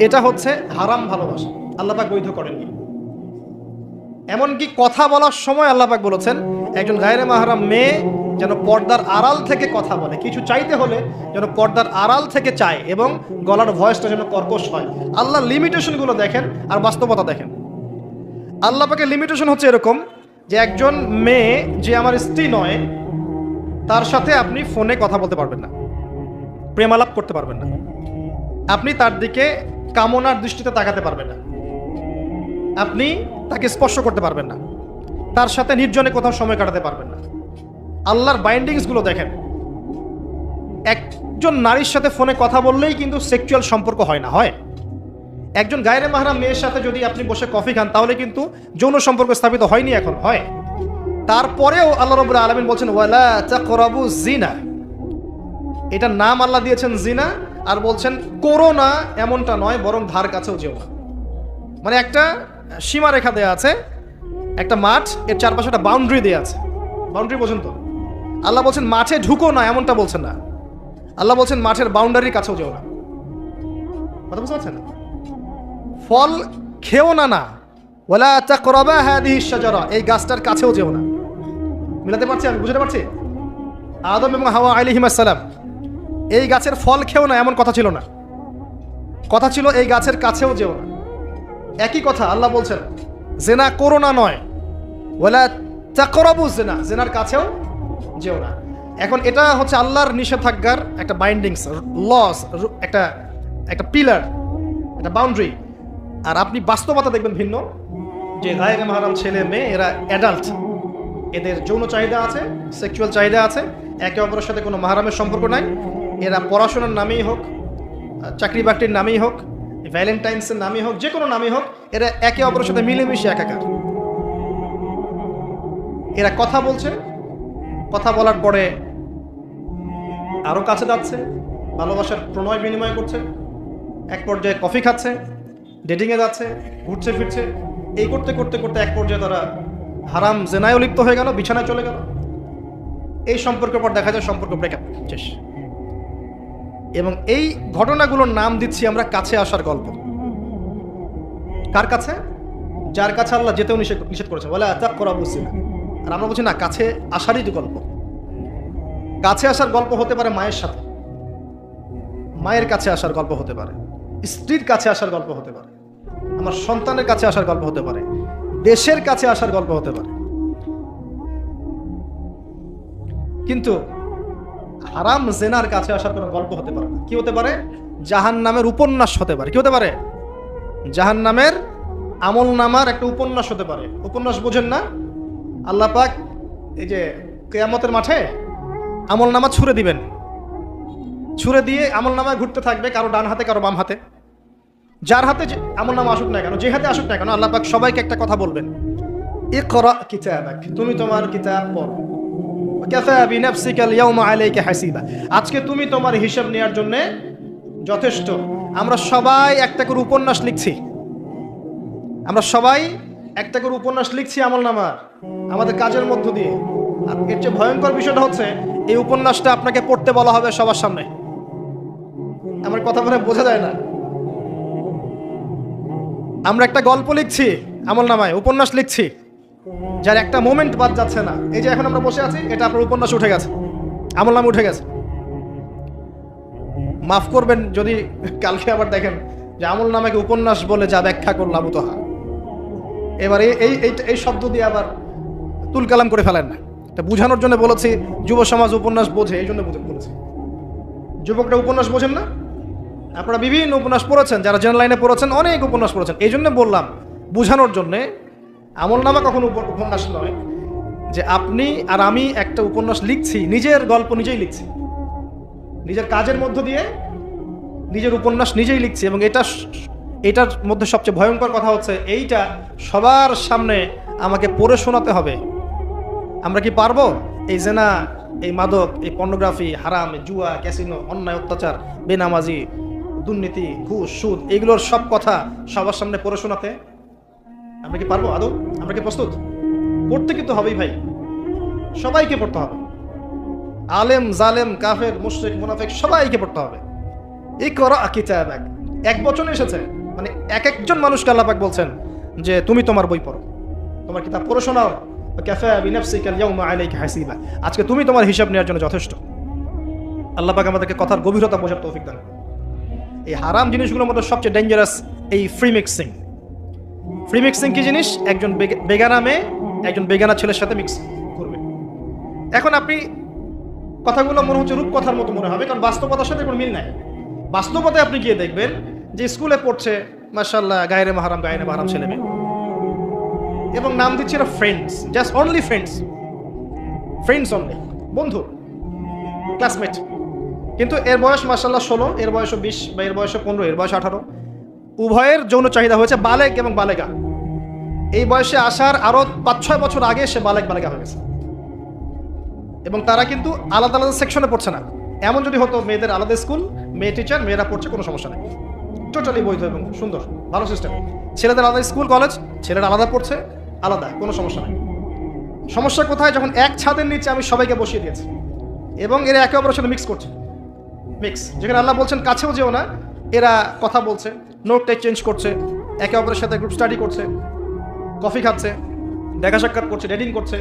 এটা হচ্ছে হারাম ভালোবাসা। আল্লাপাক বৈধ করেননি এমনকি কথা বলার সময় আল্লাপাক বলেছেন, একজন গায়রে মাহারাম মেয়ে যেন পর্দার আড়াল থেকে কথা বলে। কিছু চাইতে হলে যেন পর্দার আড়াল থেকে চায় এবং গলার ভয়েসটা যেন কর্কশ হয়। আল্লাহ লিমিটেশনগুলো দেখেন আর বাস্তবতা দেখেন। আল্লাহ পাকের লিমিটেশন হচ্ছে এরকম যে একজন মেয়ে যে আমার স্ত্রী নয়, তার সাথে আপনি ফোনে কথা বলতে পারবেন না। প্রেমালাপ করতে পারবেন না। আপনি তার দিকে কামনার দৃষ্টিতে তাকাতে পারবেন না। আপনি তাকে স্পর্শ করতে পারবেন না। তার সাথে নির্জনে কোথাও সময় কাটাতে পারবেন না। আল্লাহর বাইন্ডিংসগুলো দেখেন। একজন নারীর সাথে ফোনে কথা বললেই কিন্তু সেক্সুয়াল সম্পর্ক হয় না, হয়। একজন গায়রে মাহারাম মেয়ের সাথে যদি আপনি বসে কফি খান, তাহলে কিন্তু যৌন সম্পর্ক স্থাপিত হয়নি এখন, হয়। তারপরেও আল্লাহ রবুল্লা আলমিন বলছেন, ওয়ালা জিনা এটার নাম আল্লাহ দিয়েছেন জিনা আর বলছেন, করোনা এমনটা নয়, বরং ধার কাছেও যেও না। মানে একটা সীমা রেখা দেয়া আছে, একটা মাঠ, এর চারপাশে একটা বাউন্ডারি দেয়া আছে। বাউন্ডারি পর্যন্ত আল্লাহ বলছেন, মাঠে ঢুকো না, এমনটা বলছেন না। আল্লাহ বলছেন, মাঠের বাউন্ডারির কাছেও যেও না। কথা বুঝতে পারছেন? ফল খেও না না। ওলা তাকরাবা হাদিহি শাজারা, এই গাছটার কাছেও যেও না। মিলাতে পারছি আমি? বুঝতে পারছি? আদম এবং হাওয়া আলাইহিস সালাম এই গাছের ফল খেও না, এমন কথা ছিল না। কথা ছিল, এই গাছের কাছেও যেও না। একই কথা আল্লাহ বলছেন, জেনা করো না নয় ওলা চাকরাবু জেনা, জেনার কাছেও যেও না। এখন এটা হচ্ছে আল্লাহর নিষেধাজ্ঞার একটা বাইন্ডিংস লস একটা একটা পিলার একটা বাউন্ডারি আর আপনি বাস্তবতা দেখবেন ভিন্ন, যে গায়ের মাহারাম ছেলে মেয়ে, এরা অ্যাডাল্ট এদের যৌন চাহিদা আছে সেক্সুয়াল চাহিদা আছে, একে অপরের সাথে কোনো মাহারামের সম্পর্ক নাই। এরা পড়াশোনার নামেই হোক চাকরি বাকরির নামেই হোক, ভ্যালেন্টাইন্সের নামই হোক যে কোনো নামই হোক, এরা একে অপরের সাথে মিলেমিশে একাকার। এরা কথা বলছে, কথা বলার পরে আরও কাছে যাচ্ছে, ভালোবাসার প্রণয় বিনিময় করছে, এক পর্যায়ে কফি খাচ্ছে ডেটিংয়ে যাচ্ছে, ঘুরছে ফিরছে, এই করতে করতে করতে এক পর্যায়ে তারা হারাম জেনায়ও লিপ্ত হয়ে গেল, বিছানায় চলে গেল। এই সম্পর্কের পর দেখা যায় সম্পর্ক ব্রেকআপ শেষ। এবং এই ঘটনাগুলোর নাম দিচ্ছি আমরা কাছে আসার গল্প। কার কাছে? যার কাছে আল্লাহ যেতেও নিষেধ করেছে বলে আতাক করা বুঝছি না আর আমরা বলছি, না, কাছে আসারই তো গল্প। কাছে আসার গল্প হতে পারে মায়ের সাথে। মায়ের কাছে আসার গল্প হতে পারে। স্ত্রীর কাছে আসার গল্প হতে পারে। আমার সন্তানের কাছে আসার গল্প হতে পারে। দেশের কাছে আসার গল্প হতে পারে। কিন্তু হারাম জেনার কাছে আসার কোনো গল্প হতে পারে না। কি হতে পারে? জাহান নামের উপন্যাস হতে পারে। কি হতে পারে? জাহান নামের আমল নামার একটা উপন্যাস হতে পারে। উপন্যাস বোঝেন না? আল্লাহ পাক এই যে কেয়ামতের মাঠে আমল নামা ছুড়ে দিবেন। ছুড়ে দিয়ে আমল নামায় ঘুরতে থাকবে কারও ডান হাতে, কারও বাম হাতে। যার হাতে আমল নামা আসুক না কেন, যে হাতে আসুক না কেন, আল্লাহ পাক সবাইকে একটা কথা বলবেন। এ করা কিতাবাক, তুমি তোমার কিতাব পড়ো। আজকে তুমি তোমার হিসাব নেওয়ার জন্য যথেষ্ট। আমরা সবাই একটা করে উপন্যাস লিখছি। আমরা সবাই একটা করে উপন্যাস লিখছি আমল নামার, আমাদের কাজের মধ্য দিয়ে। এর চেয়ে ভয়ঙ্কর বিষয়টা হচ্ছে, এই উপন্যাসটা আপনাকে পড়তে বলা হবে সবার সামনে। আমার কথা বলে বোঝা যায় না। আমরা একটা গল্প লিখছি আমল নামায়, উপন্যাস লিখছি। যার একটা মোমেন্ট বাদ যাচ্ছে না। এই যে এখন আমরা বসে আছি, এটা আপনার উপন্যাস উঠে গেছে। আমল নামে উঠে গেছে। মাফ করবেন যদি কালকে আবার দেখেন যে আমল নামাকে উপন্যাস বলে যা ব্যাখ্যা করলাম তোহা এবার এই এই এই- শব্দ দিয়ে আবার তুলকালাম করে ফেলেন না। এটা বুঝানোর জন্য বলেছি, যুব সমাজ উপন্যাস বোঝে, এই জন্য বলেছি। যুবকরা উপন্যাস বোঝেন না? আপনারা বিভিন্ন উপন্যাস পড়েছেন, যারা জেনারেল লাইনে পড়েছেন, অনেক উপন্যাস পড়েছেন। এই জন্য বললাম, বুঝানোর জন্যে আমল নামা কখনো উপ- উপন্যাস নয়। যে আপনি আর আমি একটা উপন্যাস লিখছি, নিজের গল্প নিজেই লিখছি। নিজের কাজের মধ্য দিয়ে নিজের উপন্যাস নিজেই লিখছি এবং এটা এটার মধ্যে সবচেয়ে ভয়ঙ্কর কথা হচ্ছে, এইটা সবার সামনে আমাকে পড়ে শোনাতে হবে। আমরা কি পারব? এই জেনা, এই মাদক, এই পর্নোগ্রাফি, হারাম জুয়া, ক্যাসিনো, অন্যায়, অত্যাচার, বেনামাজি, দুর্নীতি, ঘুষ, সুদ এইগুলোর সব কথা সবার সামনে পড়ে শোনাতে আমরা কি পারব, আদৌ? আমরা কি প্রস্তুত? পড়তে কিন্তু হবেই ভাই। সবাইকে পড়তে হবে। আলেম, জালেম, কাফের, মুশরিক, মুনাফিক, সবাইকে পড়তে হবে। এই করা কিতাবাক। এক বচনে এসেছে। মানে এক একজন মানুষকে আল্লাপাক বলছেন যে, তুমি তোমার বই পড়ো। তোমার কিতাব পড়ে শোনাও। আজকে তুমি তোমার হিসাব নেওয়ার জন্য যথেষ্ট। আল্লাপাক আমাদেরকে কথার গভীরতা বোঝার তৌফিক দান এই হারাম জিনিসগুলোর মধ্যে সবচেয়ে ডেঞ্জারাস এই ফ্রি মিক্সিং ফ্রি মিক্সিং কি জিনিস? একজন বেগানা মেয়ে, একজন বেগানা ছেলের সাথে মিক্স করবে। এখন আপনি কথাগুলো মনে হচ্ছে রূপকথার মতো মনে হবে, কারণ বাস্তবতার সাথে কোনো মিল নাই। বাস্তবতায় আপনি গিয়ে দেখবেন যে স্কুলে পড়ছে মার্শাল্লাহ গায়রে মাহারাম গায়রে মাহারাম ছেলে মেয়ে। এবং নাম দিচ্ছে এরা friends just only friends friends only বন্ধু ক্লাসমেট কিন্তু এর বয়স মার্শাল্লাহ ষোলো, এর বয়সও বিশ, বা এর বয়স পনেরো, এর বয়স আঠারো। উভয়ের যৌন চাহিদা হয়েছে বালেক এবং বালেগা এই বয়সে আসার আরও পাঁচ ছয় বছর আগে সে বালেক বালেগা হয়ে গেছে। এবং তারা কিন্তু আলাদা আলাদা সেকশনে পড়ছে না। এমন যদি হতো মেয়েদের আলাদা স্কুল, মেয়ে টিচার, মেয়েরা পড়ছে, কোনো সমস্যা নেই। টোটালি বৈধ এবং সুন্দর, ভালো সিস্টেম ছেলেদের আলাদা স্কুল কলেজ ছেলেরা আলাদা পড়ছে, আলাদা, কোনো সমস্যা নেই। সমস্যা কোথায়? যখন এক ছাদের নিচে আমি সবাইকে বসিয়ে দিয়েছি। এবং এরা একে অপরের সাথে মিক্স করছে। মিক্স যেখানে আল্লাহ বলছেন, কাছেও যেও না, এরা কথা বলছে। নোট টেক চেঞ্জ করছে, একে অপরের সাথে গ্রুপ স্টাডি করছে কফি খাচ্ছে, দেখা সাক্ষাৎ করছে ডেটিং করছে,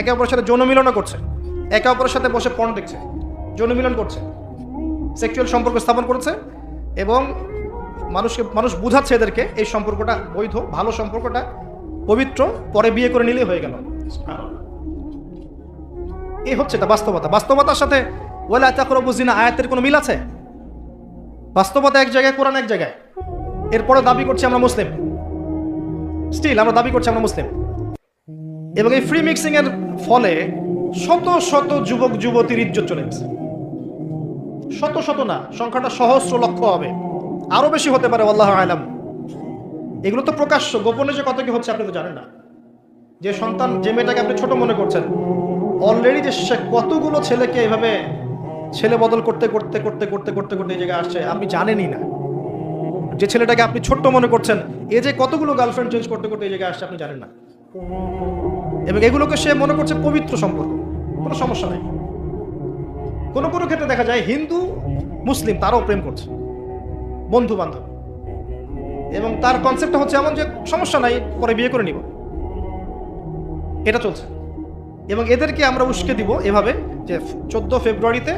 একে অপরের সাথে যৌন মিলনও করছে, একে অপরের সাথে বসে পণ দেখছে, যৌন মিলন করছে সেক্সুয়াল সম্পর্ক স্থাপন করেছে এবং মানুষকে, মানুষ বুঝাচ্ছে এদেরকে এই সম্পর্কটা বৈধ, ভালো সম্পর্কটা, পবিত্র, পরে বিয়ে করে নিলেই হয়ে গেল। এই হচ্ছে এটা বাস্তবতা। বাস্তবতার সাথে ওয়ালা জিনা আয়াতের কোনো মিল আছে? বাস্তবতা এক জায়গায়, কোরআন এক জায়গায়। এরপরে দাবি করছি আমরা মুসলিম। স্টিল আমরা দাবি করছি আমরা মুসলিম। এবং এই ফ্রি মিক্সিং এর ফলে শত শত যুবক, যুবতীর ইজ্জত চলে গেছে। শত শত না, সংখ্যাটা সহস্র লক্ষ হবে। আরও বেশি হতে পারে, আল্লাহ আলাম। এগুলো তো প্রকাশ্য, গোপনে যে কত কি হচ্ছে আপনি তো জানেন না। যে সন্তান, যে মেয়েটাকে আপনি ছোট মনে করছেন অলরেডি যে সে কতগুলো ছেলেকে এভাবে ছেলে বদল করতে করতে করতে করতে করতে করতে এই জায়গায় আসছে, আপনি জানেনই না। যে ছেলেটাকে আপনি ছোট্ট মনে করছেন, এ যে কতগুলো গার্লফ্রেন্ড চেঞ্জ করতে করতে এই জায়গায় আসছে আপনি জানেন না। এবং এগুলোকে সে মনে করছে পবিত্র সম্পর্ক, কোনো সমস্যা নেই। কোনো কোনো ক্ষেত্রে দেখা যায় হিন্দু, মুসলিম, তারাও প্রেম করছে বন্ধু বান্ধব এবং তার কনসেপ্টটা হচ্ছে এমন যে, সমস্যা নাই, পরে বিয়ে করে নিব। এটা চলছে। এবং এদেরকে আমরা উস্কে দিব এভাবে যে চোদ্দ ফেব্রুয়ারিতে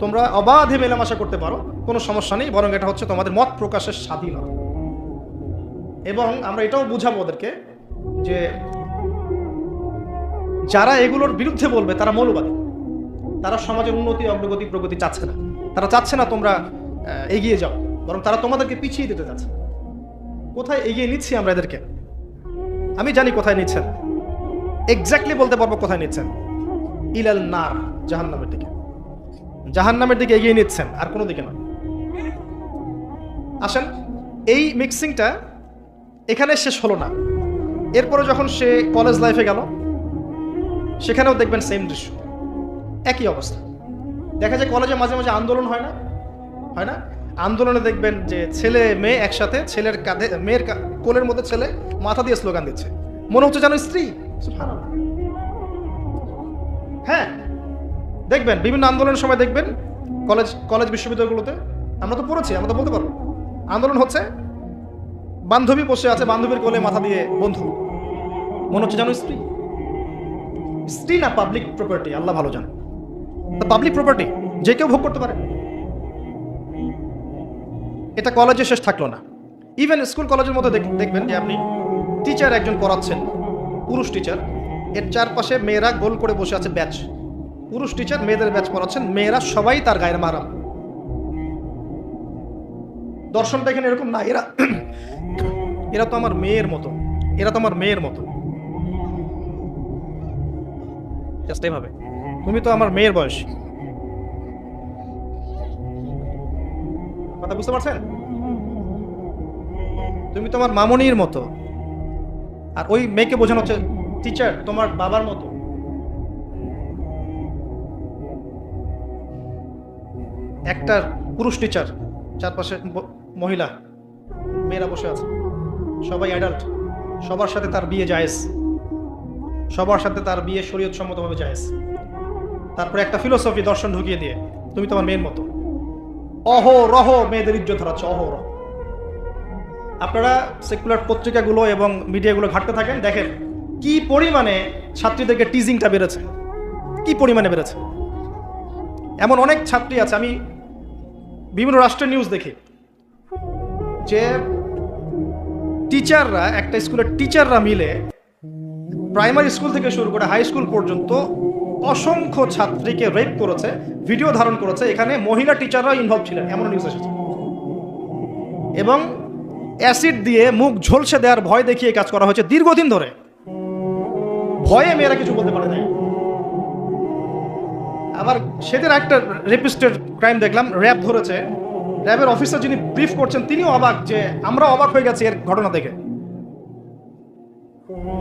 তোমরা অবাধে মেলামেশা করতে পারো, কোনো সমস্যা নেই, বরং এটা হচ্ছে তোমাদের মত প্রকাশের স্বাধীনতা। এবং আমরা এটাও বুঝাবো ওদেরকে যে যারা এগুলোর বিরুদ্ধে বলবে, তারা মৌলবাদী। তারা সমাজের উন্নতি, অগ্রগতি, প্রগতি চাচ্ছে না। তারা চাচ্ছে না তোমরা এগিয়ে যাও, বরং তারা তোমাদেরকে পিছিয়ে দিতে চাচ্ছে। কোথায় এগিয়ে নিচ্ছি আমরা এদেরকে? আমি জানি কোথায় নিচ্ছেন। এক্স্যাক্টলি বলতে পারব কোথায় নিচ্ছেন। ইলাল নার, জাহান্নামের দিকে। জাহান্নামের দিকে এগিয়ে নিচ্ছেন, আর কোনো দিকে নয়। আসেন, এই মিক্সিংটা এখানে শেষ হলো না। এরপরে যখন সে কলেজ লাইফে গেল, সেখানেও দেখবেন সেম দৃশ্য। একই অবস্থা। দেখা যায় কলেজে মাঝে মাঝে আন্দোলন হয় না? হয় না? আন্দোলনে দেখবেন যে ছেলে, মেয়ে একসাথে ছেলের কাঁধে, মেয়ের কোলের মধ্যে ছেলে মাথা দিয়ে স্লোগান দিচ্ছে। মনে হচ্ছে যেন স্ত্রী। হ্যাঁ দেখবেন, বিভিন্ন আন্দোলনের সময় দেখবেন, কলেজ কলেজ বিশ্ববিদ্যালয়গুলোতে আমরা তো পড়েছি, আমরা তো বলতে পারব। আন্দোলন হচ্ছে, বান্ধবী বসে আছে, বান্ধবীর কোলে মাথা দিয়ে বন্ধু। মনে হচ্ছে যেন স্ত্রী। স্ত্রী না পাবলিক প্রপার্টি আল্লাহ ভালো জানে। পাবলিক প্রপার্টি যে কেউ ভোগ করতে পারে। এটা কলেজে শেষ থাকল না। ইভেন স্কুল কলেজের মধ্যে দেখবেন যে আপনি টিচার একজন পড়াচ্ছেন, পুরুষ টিচার এর চারপাশে মেয়েরা গোল করে বসে আছে ব্যাচ পুরুষ টিচার মেয়েদের ব্যাচ পড়াচ্ছেন। মেয়েরা সবাই তার গায়ের মারাম। দর্শনটা এখানে এরকম না, এরা এরা তো আমার মেয়ের মতো। এরা তো আমার মেয়ের মতো। এভাবে। তুমি তো আমার মেয়ের বয়স। কথা বুঝতে পারছেন? তুমি তোমার মামনির মতো। আর ওই মেয়েকে বোঝানো হচ্ছে টিচার তোমার বাবার মতো। একটা পুরুষ টিচার চারপাশে মহিলা, মেয়েরা বসে আছে। সবাই অ্যাডাল্ট সবার সাথে তার বিয়ে জায়েজ। সবার সাথে তার বিয়ে শরীয়ত সম্মতভাবে জায়েজ। তারপরে একটা ফিলোসফি দর্শন ঢুকিয়ে দিয়ে, তুমি তোমার মেয়ের মতো। অহ রহ মেয়েদের ইজ্জত ধরাচ্ছ অহ রহ আপনারা সেকুলার পত্রিকাগুলো এবং মিডিয়াগুলো ঘাটতে থাকেন, দেখেন কি পরিমাণে ছাত্রীদেরকে টিজিংটা বেড়েছে। কি পরিমাণে বেড়েছে। এমন অনেক ছাত্রী আছে, আমি বিভিন্ন রাষ্ট্রের নিউজ দেখি। যে টিচাররা একটা স্কুলের টিচাররা মিলে প্রাইমারি স্কুল থেকে শুরু করে হাই স্কুল পর্যন্ত অসংখ্য ছাত্রীকে রেপ করেছে ভিডিও ধারণ করেছে। এখানে মহিলা টিচাররা ইনভলভ ছিলেন এমন নিউজ এসেছে। এবং অ্যাসিড দিয়ে মুখ ঝলসে দেওয়ার ভয় দেখিয়ে কাজ করা হয়েছে দীর্ঘদিন ধরে। ভয়ে মেয়েরা কিছু বলতে পারে নাই। আবার সেদিন একটা রেপিস্টের ক্রাইম দেখলাম র্যাব ধরেছে। র্যাবের অফিসার যিনি ব্রিফ করছেন, তিনিও অবাক যে আমরা অবাক হয়ে গেছি এর ঘটনা দেখে।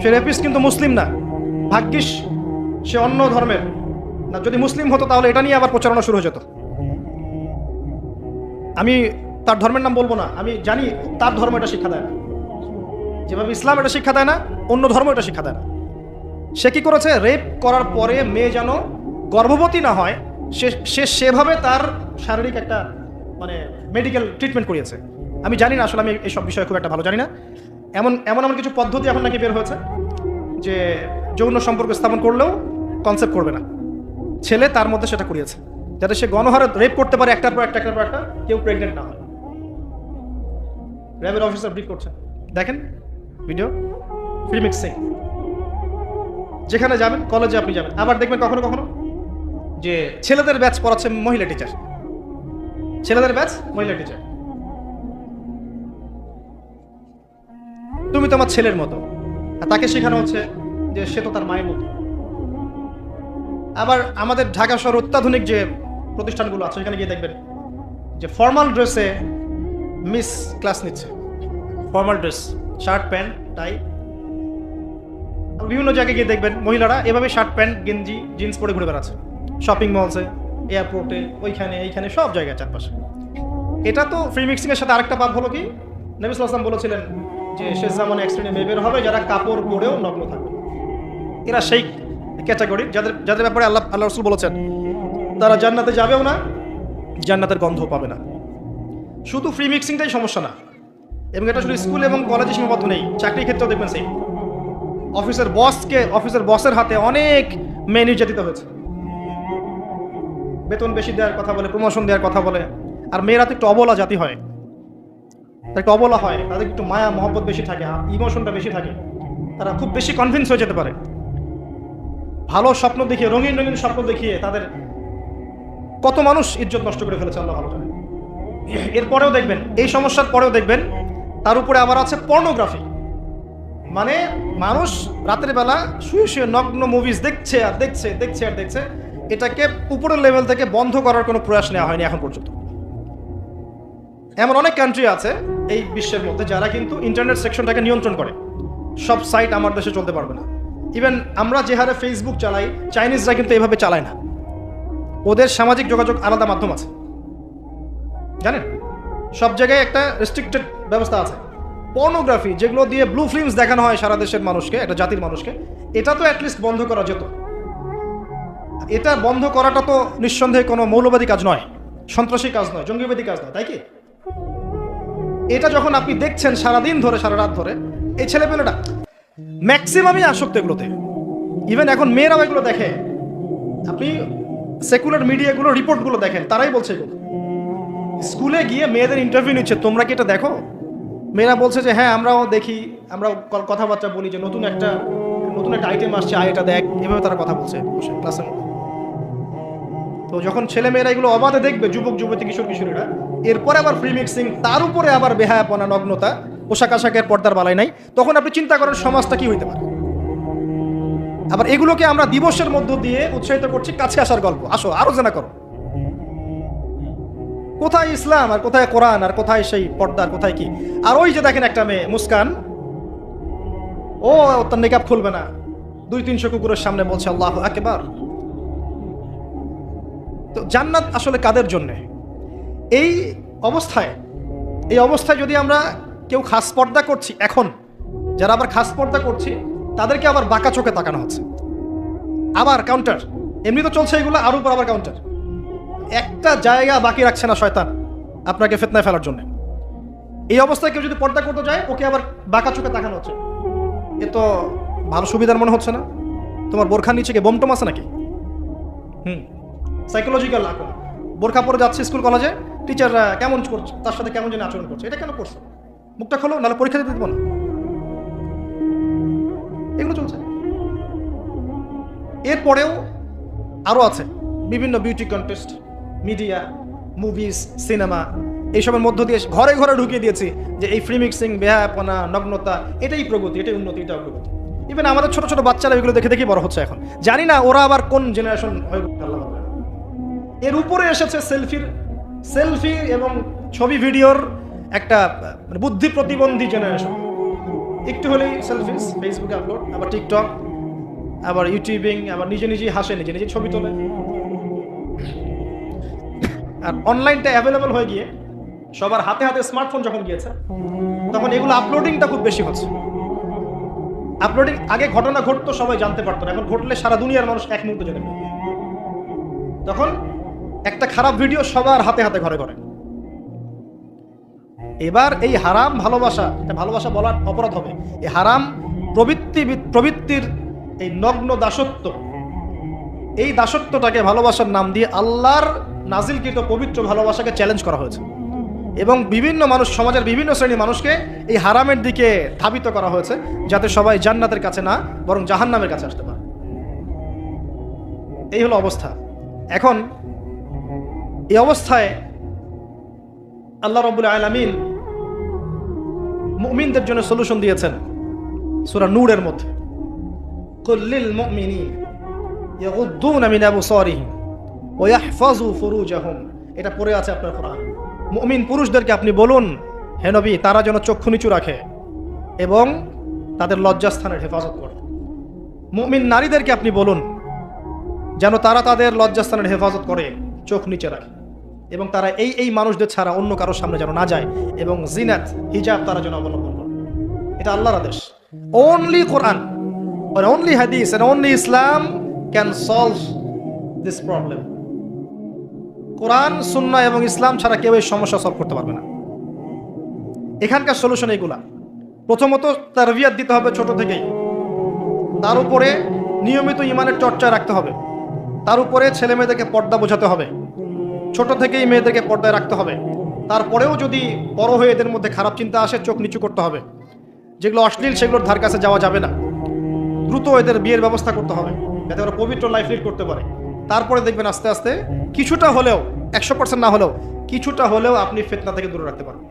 সে রেপিস্ট কিন্তু মুসলিম না। ভাগ্যিস সে অন্য ধর্মের। না, যদি মুসলিম হতো তাহলে এটা নিয়ে আবার প্রচারণা শুরু হয়ে যেত। আমি তার ধর্মের নাম বলব না, আমি জানি তার ধর্ম এটা শিক্ষা দেয় না। যেভাবে ইসলাম এটা শিক্ষা দেয় না, অন্য ধর্ম এটা শিক্ষা দেয় না। সে কি করেছে? রেপ করার পরে মেয়ে যেন গর্ভবতী না হয়, সে সে সেভাবে তার শারীরিক একটা মানে মেডিকেল ট্রিটমেন্ট করিয়েছে। আমি জানি না, আসলে আমি এইসব বিষয়ে খুব একটা ভালো জানি না। এমন এমন এমন কিছু পদ্ধতি এখন নাকি বের হয়েছে যে যৌন সম্পর্ক স্থাপন করলেও কনসেপ্ট করবে না। ছেলে তার মধ্যে সেটা করিয়েছে, যাতে সে গণহারে রেপ করতে পারে একটার পর একটা, একটার পর একটা, কেউ প্রেগনেন্ট না হয়। র্যাবের অফিসার ব্রিফ করছে। দেখেন ভিডিও ফ্রি মিক্সিং যেখানে যাবেন কলেজে আপনি যাবেন। আবার দেখবেন কখনো কখনো যে ছেলেদের ব্যাচ পড়াচ্ছে মহিলা টিচার ছেলেদের ব্যাচ মহিলা টিচার তুমি তোমার ছেলের মতো। আর তাকে শেখানো হচ্ছে যে সে তো তার মায়ের মতো। আবার আমাদের ঢাকা শহর অত্যাধুনিক যে প্রতিষ্ঠানগুলো আছে সেখানে গিয়ে দেখবেন যে ফর্মাল ড্রেসে মিস ক্লাস নিচ্ছে। Formal dress shirt pant tie বিভিন্ন জায়গায় গিয়ে দেখবেন মহিলারা এভাবে শার্ট প্যান্ট গেঞ্জি জিন্স পরে ঘুরে বেড়াচ্ছে। শপিং মলসে এয়ারপোর্টে ওইখানে, এইখানে, সব জায়গায় চারপাশে। এটা তো ফ্রি মিক্সিং এর সাথে আরেকটা পাপ হলো কি? নবিস আসলাম বলেছিলেন যে, শেষ জামানে এক মেয়ে বের হবে, যারা কাপড় পরেও নগ্ন থাকবে এরা সেই ক্যাটাগরি যাদের যাদের ব্যাপারে আল্লাহ আল্লাহ রসুল বলেছেন, তারা জান্নাতে যাবেও না, জান্নাতের গন্ধ পাবে না। শুধু ফ্রি মিক্সিংটাই সমস্যা না। এবং এটা শুধু স্কুল এবং কলেজে সীমাবদ্ধ নেই, চাকরির ক্ষেত্রেও দেখবেন সেই অফিসের বসকে অফিসের বসের হাতে অনেক মেয়ে নির্যাতিত হয়েছে। বেতন বেশি দেওয়ার কথা বলে প্রমোশন দেওয়ার কথা বলে। আর মেয়েরা তো একটু অবলা জাতি হয়। একটু অবলা হয়, তাদের একটু মায়া, মহব্বত বেশি থাকে ইমোশনটা বেশি থাকে। তারা খুব বেশি কনভিন্স হয়ে যেতে পারে। ভালো স্বপ্ন দেখিয়ে, রঙিন রঙিন স্বপ্ন দেখিয়ে তাদের কত মানুষ ইজ্জত নষ্ট করে ফেলেছে আল্লাহ ভালো জানে। এরপরেও দেখবেন, এই সমস্যার পরেও দেখবেন, তার উপরে আবার আছে পর্নোগ্রাফি মানে মানুষ রাতের বেলা শুয়ে শুয়ে নগ্ন মুভিজ দেখছে আর দেখছে দেখছে আর দেখছে। এটাকে উপরের লেভেল থেকে বন্ধ করার কোনো প্রয়াস নেওয়া হয়নি এখন পর্যন্ত। এমন অনেক কান্ট্রি আছে এই বিশ্বের মধ্যে যারা কিন্তু ইন্টারনেট সেকশনটাকে নিয়ন্ত্রণ করে। সব সাইট আমার দেশে চলতে পারবে না। ইভেন আমরা যে হারে ফেসবুক চালাই চাইনিজরা কিন্তু এভাবে চালায় না। ওদের সামাজিক যোগাযোগ আলাদা মাধ্যম আছে। জানেন? সব জায়গায় একটা রেস্ট্রিক্টেড ব্যবস্থা আছে। পর্নোগ্রাফি যেগুলো দিয়ে ব্লু ফিল্মস দেখানো হয় সারা দেশের মানুষকে, একটা জাতির মানুষকে, এটা তো অ্যাটলিস্ট বন্ধ করা যেত। এটা বন্ধ করাটা তো নিঃসন্দেহে কোনো মৌলবাদী কাজ নয়, সন্ত্রাসী কাজ নয়, জঙ্গিবাদী কাজ নয়, তাই কি? এটা যখন আপনি দেখছেন সারাদিন ধরে, সারা রাত ধরে, এই ছেলেপেলেটা ম্যাক্সিমামই আসক্ত এগুলোতে। ইভেন এখন মেয়েরাও এগুলো দেখে। আপনি সেকুলার মিডিয়াগুলো রিপোর্টগুলো দেখেন, তারাই বলছে এগুলো। স্কুলে গিয়ে মেয়েদের ইন্টারভিউ নিচ্ছে, তোমরা কি এটা দেখো? মেয়েরা বলছে যে হ্যাঁ আমরাও দেখি আমরা কথাবার্তা বলি যে, নতুন একটা নতুন একটা আইটেম আসছে, আয় এটা দেখ। এভাবে তারা কথা বলছে ক্লাসের মধ্যে। তো যখন ছেলে মেয়েরা এগুলো অবাধে দেখবে, যুবক, যুবতী, কিশোর, কিশোরীরা, এরপরে আবার ফ্রি মিক্সিং তার উপরে আবার বেহায়াপনা, নগ্নতা, পোশাক আশাকের পর্দার বালাই নাই, তখন আপনি চিন্তা করেন সমাজটা কি হইতে পারে। আবার এগুলোকে আমরা দিবসের মধ্য দিয়ে উৎসাহিত করছি, কাছে আসার গল্প। আসো, আরও জানা করো। কোথায় ইসলাম আর কোথায় কোরআন আর কোথায় সেই পর্দার কোথায় কি? আর ওই যে দেখেন একটা মেয়ে, মুস্কান। ও, তার নেকাব খুলবে না। দুই তিনশো কুকুরের সামনে বলছে, আল্লাহ একেবার তো জান্নাত আসলে কাদের জন্যে? এই অবস্থায় এই অবস্থায় যদি আমরা কেউ খাস পর্দা করছি, এখন যারা আবার খাস পর্দা করছি, তাদেরকে আবার বাঁকা চোখে তাকানো হচ্ছে। আবার কাউন্টার এমনি তো চলছে এগুলো আরও উপর আবার কাউন্টার একটা জায়গা বাকি রাখছে না শয়তান আপনাকে ফেতনায় ফেলার জন্য। এই অবস্থায় কেউ যদি পর্দা করতে যায়, ওকে আবার বাঁকা চোখে তাকানো হচ্ছে। এ তো ভালো সুবিধার মনে হচ্ছে না। তোমার বোরখার নিচে কি বোমটম আছে নাকি? হুম। সাইকোলজিক্যাল এখন বোরখা পরে যাচ্ছে স্কুল কলেজে টিচার কেমন করছে? তার সাথে কেমন যেন আচরণ করছে। এটা কেন করছে? মুখটা খোলো, নাহলে পরীক্ষা দিতে দেবো না। এগুলো চলছে। এরপরেও আরও আছে। বিভিন্ন beauty contest media movies cinema এইসবের মধ্য দিয়ে ঘরে ঘরে ঢুকিয়ে দিয়েছি যে এই ফ্রি মিক্সিং বেহাপনা নগ্নতা, এটাই প্রগতি, এটাই উন্নতি এটা অগ্রগতি ইভেন আমাদের ছোট ছোট বাচ্চারা এগুলো দেখে দেখে বড় হচ্ছে এখন। জানি না ওরা আবার কোন জেনারেশন হয়ে আল্লাহ। এর উপরে এসেছে সেলফির সেলফি এবং ছবি ভিডিওর একটা মানে বুদ্ধি প্রতিবন্ধী জেনারেশন একটু হলেই সেলফিস ফেসবুকে আপলোড আবার টিকটক আবার ইউটিউবিং আবার নিজে নিজেই হাসে, নিজে নিজে ছবি তোলে। আর অনলাইনটা অ্যাভেলেবল হয়ে গিয়ে সবার হাতে হাতে স্মার্টফোন যখন গিয়েছে, তখন এগুলো আপলোডিংটা খুব বেশি হচ্ছে। আপলোডিং আগে ঘটনা ঘটতো, সবাই জানতে পারতো না। এখন ঘটলে সারা দুনিয়ার মানুষ এক মুহূর্তে জেনে। তখন একটা খারাপ ভিডিও সবার হাতে হাতে ঘরে ঘরে। এবার এই হারাম ভালোবাসা, এটা ভালোবাসা বলার অপরাধ হবে। এই হারাম প্রবৃত্তি প্রবৃত্তির এই নগ্ন দাসত্ব, এই দাসত্বটাকে ভালোবাসার নাম দিয়ে আল্লাহর নাজিলকৃত পবিত্র ভালোবাসাকে চ্যালেঞ্জ করা হয়েছে। এবং বিভিন্ন মানুষ, সমাজের বিভিন্ন শ্রেণির মানুষকে এই হারামের দিকে ধাবিত করা হয়েছে, যাতে সবাই জান্নাতের কাছে না, বরং জাহান্নামের কাছে আসতে পারে। এই হলো অবস্থা। এখন এই অবস্থায় আল্লাহ রবুল আলমিন মুমিনদের জন্য সলিউশন দিয়েছেন সুরা নূরের মধ্যে। কুল্লিল মুমিনিন ইয়াগুদ্দুনা মিন আবসারিহিম ওয়া ইয়াহফাজু ফুরুজাহুম। এটা পড়ে আছে আপনার কোরআন। মুমিন পুরুষদেরকে আপনি বলুন, হে নবী, তারা যেন চক্ষু নিচু রাখে এবং তাদের লজ্জাস্থানের হেফাজত করে। মুমিন নারীদেরকে আপনি বলুন, যেন তারা তাদের লজ্জাস্থানের হেফাজত করে। চোখ নিচে রাখে এবং তারা এই এই মানুষদের ছাড়া অন্য কারোর সামনে যেন না যায় এবং জিনাত, হিজাব তারা যেন অবলম্বন করে। এটা আল্লাহর আদেশ। Only Quran hadith and only Islam can solve this problem. কোরআন সুন্নাহ এবং ইসলাম ছাড়া কেউ এই সমস্যা সলভ করতে পারবে না। এখানকার সলিউশন এইগুলা প্রথমত তারবিয়াত দিতে হবে ছোট থেকেই। তার উপরে নিয়মিত ইমানের চর্চা রাখতে হবে। তার উপরে ছেলে মেয়েদেরকে পর্দা বোঝাতে হবে। ছোট থেকেই মেয়েদেরকে পর্দায় রাখতে হবে। তারপরেও যদি বড় হয়ে এদের মধ্যে খারাপ চিন্তা আসে, চোখ নিচু করতে হবে। যেগুলো অশ্লীল, সেগুলোর ধার কাছে যাওয়া যাবে না। দ্রুত এদের বিয়ের ব্যবস্থা করতে হবে, যাতে ওরা পবিত্র লাইফ লিড করতে পারে। তারপরে দেখবেন আস্তে আস্তে কিছুটা হলেও, একশো পার্সেন্ট না হলেও, কিছুটা হলেও আপনি ফেতনা থেকে দূরে রাখতে পারেন